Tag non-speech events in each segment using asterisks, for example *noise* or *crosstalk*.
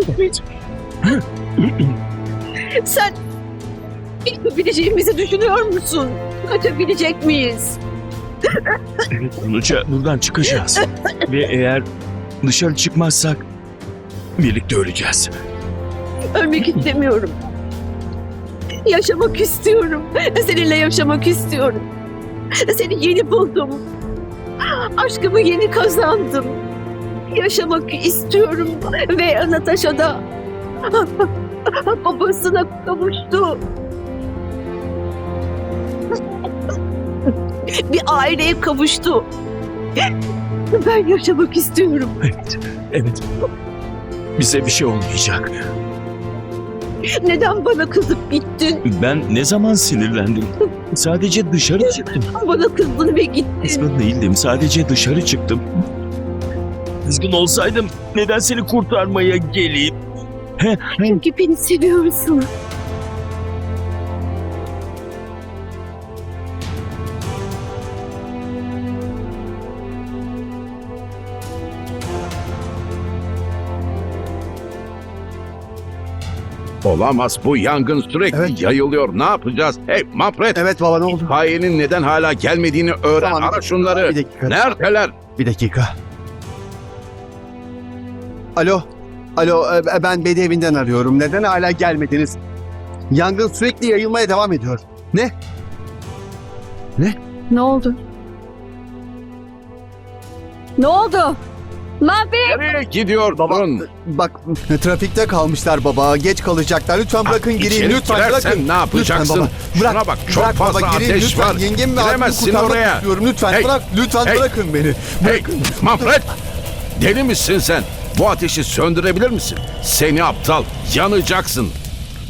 konuşmayacağım. Sen yapabileceğimizi düşünüyor musun? Kaçabilecek miyiz? Sonuca buradan çıkacağız. Ve eğer dışarı çıkmazsak birlikte öleceğiz. Ölmek istemiyorum. Yaşamak istiyorum. Seninle yaşamak istiyorum. Seni yeni buldum. Aşkımı yeni kazandım. Yaşamak istiyorum. Ve Natasha da babasına kavuştu. Bir aileye kavuştu. Ben yaşamak istiyorum. Evet, evet. Bize bir şey olmayacak. Neden bana kızıp gittin? Ben ne zaman sinirlendim? Sadece dışarı çıktım. Bana kızdın ve gittin. Kızgın değildim. Sadece dışarı çıktım. Kızgın olsaydım neden seni kurtarmaya geleyim? Çünkü beni seviyorsun. Olamaz bu yangın sürekli Evet. yayılıyor. Ne yapacağız? Hey Manfred! Evet baba ne oldu? İtfaiyenin neden hala gelmediğini öğren. Tamam, Ara şunları. Bir dakika. Neredeler? Bir dakika. Alo. Alo e, ben Bedi evinden arıyorum. Neden hala gelmediniz? Yangın sürekli yayılmaya devam ediyor. Ne oldu? Ne oldu? Mahvi! Nereye gidiyordun? Bak trafikte kalmışlar baba. Geç kalacaklar. Lütfen bırakın gireyim. İçeri Lütfen girersen bırakın. ne yapacaksın? Lütfen baba. Bırak, Şuna bak çok bırak fazla baba, gireyim. ateş lütfen. var. Yengem ve abimi Giremezsin kurtarmak oraya. istiyorum. Lütfen Hey, bırak. Lütfen hey. bırakın beni. Hey. Manfred! Deli misin sen? Bu ateşi söndürebilir misin? Seni aptal. Yanacaksın.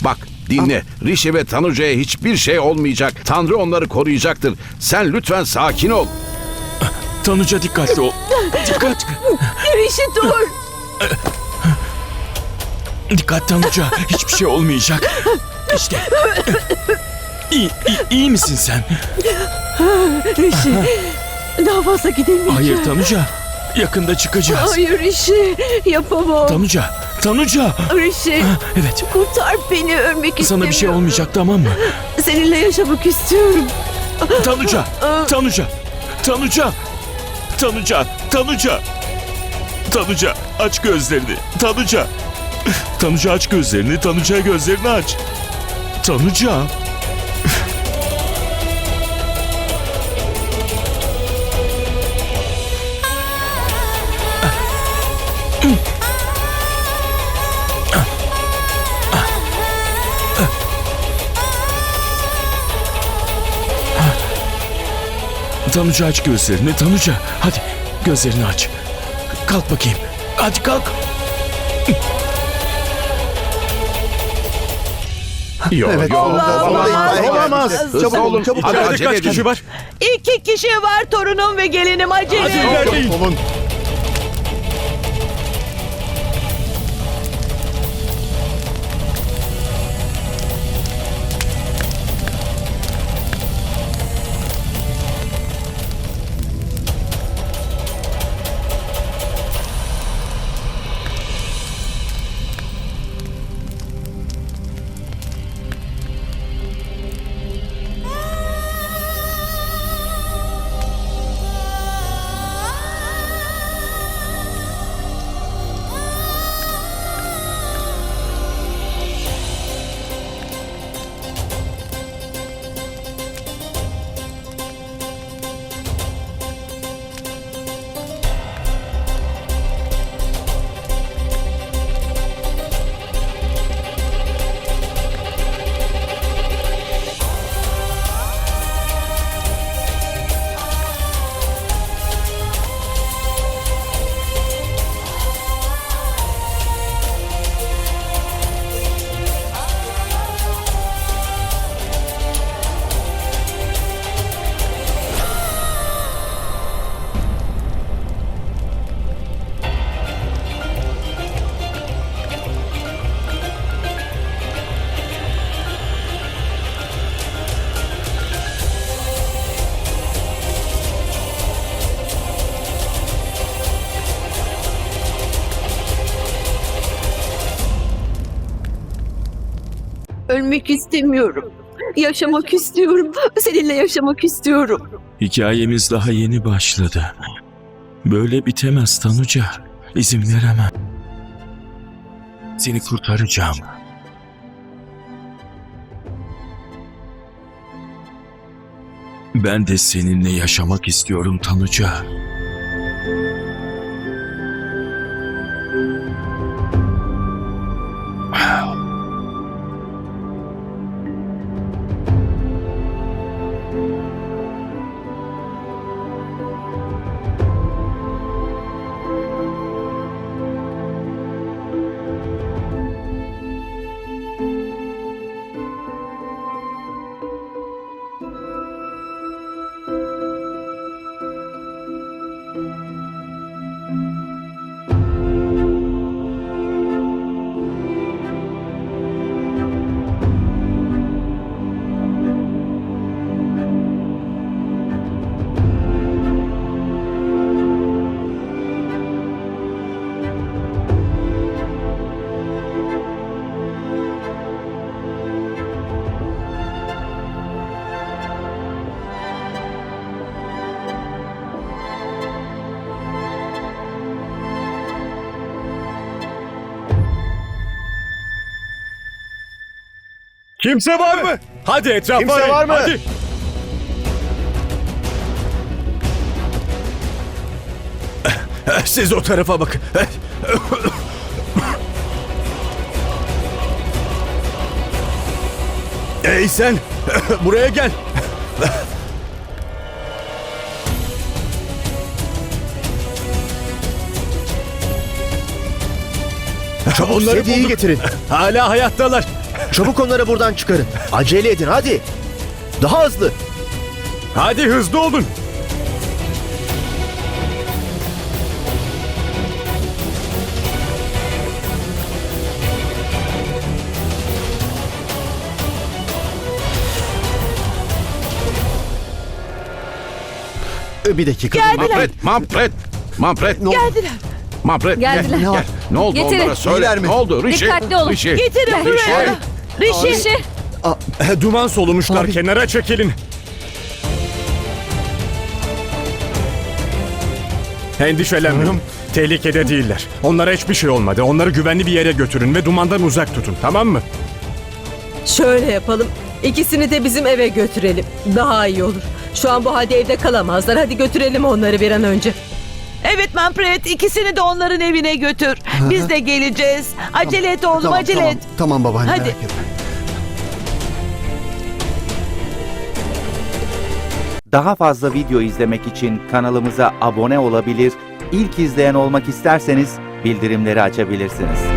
Bak dinle. Rishi ve Tanuca'ya hiçbir şey olmayacak. Tanrı onları koruyacaktır. Sen lütfen sakin ol. Tanuca dikkatli ol. Dikkat. Rişi dur! Dikkat Tanuca. Hiçbir şey olmayacak. İşte. İyi, iyi, iyi misin sen? Rişi! Daha fazla gidemeyeceğim. Hayır Tanuca. Yakında çıkacağız. Hayır Rişi! Yapamam. Tanuca. Tanuca. Rişi! Evet. Kurtar beni ölmek istemiyorum. Sana bir şey olmayacak tamam mı? Seninle yaşamak istiyorum. Tanuca. Tanuca. Tanuca. Tanuca. Tanuca. Tanuca aç gözlerini. Tanuca. Tanuca aç gözlerini. Tanuca gözlerini aç. Tanuca. Tanuca aç gözlerini. Tanuca. Hadi gözlerini aç. Kalk bakayım. Hadi kalk. *laughs* Yok Evet, yok. olamaz, Olamaz. olamaz. Olamaz. Çabuk olun, çabuk Hadi olun. acele edin. var? İki kişi var torunum ve gelinim acele. Hadi ilerleyin. Ölmek istemiyorum. Yaşamak istiyorum. Seninle yaşamak istiyorum. Hikayemiz daha yeni başladı. Böyle bitemez Tanuca. İzin veremem. Seni kurtaracağım. Ben de seninle yaşamak istiyorum Tanuca. Kimse var mı? Hadi etrafa Kimse arayın, var mı? Hadi. Siz o tarafa bakın. Ey sen! Buraya gel. Çabuk Onları bulduk. getirin. Hala hayattalar. Çabuk onları buradan çıkarın. Acele edin hadi. Daha hızlı. Hadi hızlı olun. Bir dakika. Manfred, Manfred, Manfred, Ne oldu? Geldiler. Manfred gel, Geldiler. gel. Ne oldu Getirin. onlara söyle. İyiler mi? Ne oldu? Rişi, Dikkatli olun. Rişi. Getirin buraya. Rişi. Rişi. Duman solumuşlar. Abi. Kenara çekilin. Endişelenmeyin. Tehlikede değiller. Onlara hiçbir şey olmadı. Onları güvenli bir yere götürün ve dumandan uzak tutun. Tamam mı? Şöyle yapalım. İkisini de bizim eve götürelim. Daha iyi olur. Şu an bu halde evde kalamazlar. Hadi götürelim onları bir an önce. Evet Manfred ikisini de onların evine götür. Biz de geleceğiz. Acele et oğlum Tamam, acele tamam. et. Tamam babaanne Hadi. merak etme. Daha fazla video izlemek için kanalımıza abone olabilir, ilk izleyen olmak isterseniz bildirimleri açabilirsiniz.